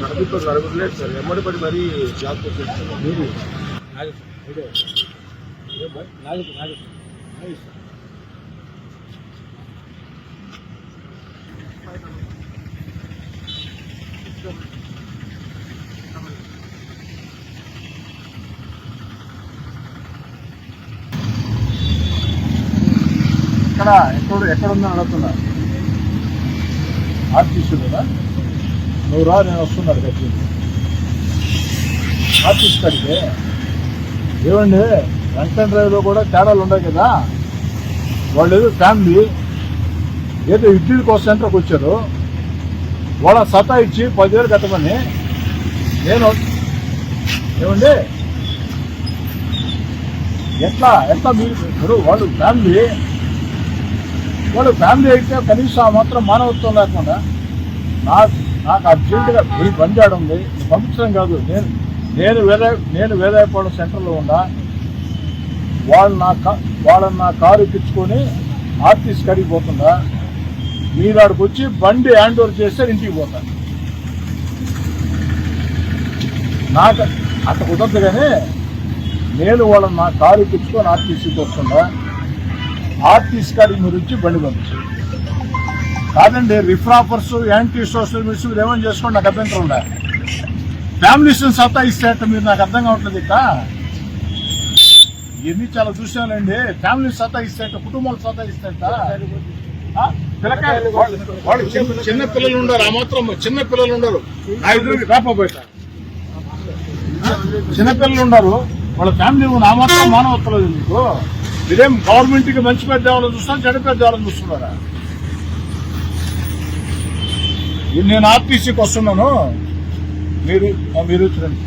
కడుపుతో నడవలేదు సార్ ఎమ్మడి పడి మరీ జాబ్ మీరు ఇక్కడ ఎక్కడ ఎక్కడుందని అడుగుతున్నా ఆర్టిస్ట్ కదా నువ్వు రా నేను వస్తున్నాడు గట్టి ఆర్టిస్ట్ కడితే ఏమండి వెంకట డ్రైవ్లో కూడా తేడాలు ఉన్నాయి కదా? వాళ్ళు ఏదో ఫ్యామిలీ ఏదో ఇడ్లీ కోసం సెంటర్కి వచ్చారు. వాళ్ళ సతా ఇచ్చి పదివేలు కట్టమని నేను ఏమండి? ఎట్లా ఎట్లా మీరు ఇప్పుడు వాళ్ళు ఫ్యామిలీ వాళ్ళు ఫ్యామిలీ అయితే కనీసం ఆ మాత్రం మానవత్వం లేకుండా నాకు నాకు అర్జెంటుగా ఈ పని ఆడ ఉంది. పంపించడం కాదు. నేను నేను వేరే నేను వేదాయపాలెం సెంటర్లో ఉన్నా వాళ్ళు నా వాళ్ళని నా కారు ఎక్కించుకొని ఆర్టీస్ కడిగి పోతుందా మీరు ఆడికి వచ్చి బండి హ్యాండ్ ఓవర్ చేస్తే ఇంటికి పోతాను నాకు అట్ట కుదరదు కానీ నేను వాళ్ళని నా కారు ఎక్కించుకొని ఆర్టీసీకి వస్తుందా ఆర్టీసీ కాడికి మీరు వచ్చి బండి పంపించు కాదండి రిఫ్రాఫర్స్ యాంటీ సోషల్ మీరు ఏమని చేసుకోండి నాకు అభ్యంతరం ఉందా ఫ్యామిలీస్ సత్తా ఇస్తే మీరు నాకు అర్థం కావట్లేదు ఇక ఇవన్నీ చాలా చూసానండి ఫ్యామిలీ సత్తా ఇస్తే కుటుంబాలు సత్తా ఇస్తే వాళ్ళు చిన్న పిల్లలు ఉండరు ఆ మాత్రం చిన్న పిల్లలు ఉండరు ఐదు రాకపోతా చిన్న పిల్లలు ఉండరు వాళ్ళ ఫ్యామిలీ ఆ మాత్రం మానవత్వం లేదు మీకు. మీరేం గవర్నమెంట్కి మంచి పెద్ద వాళ్ళని చూస్తాను చెడు పెద్ద వాళ్ళని చూస్తున్నారా? నేను ఆర్టీసీకి వస్తున్నాను. మీరు మీరు చూడండి.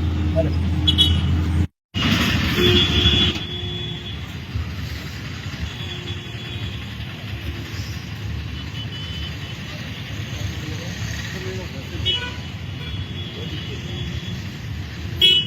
you.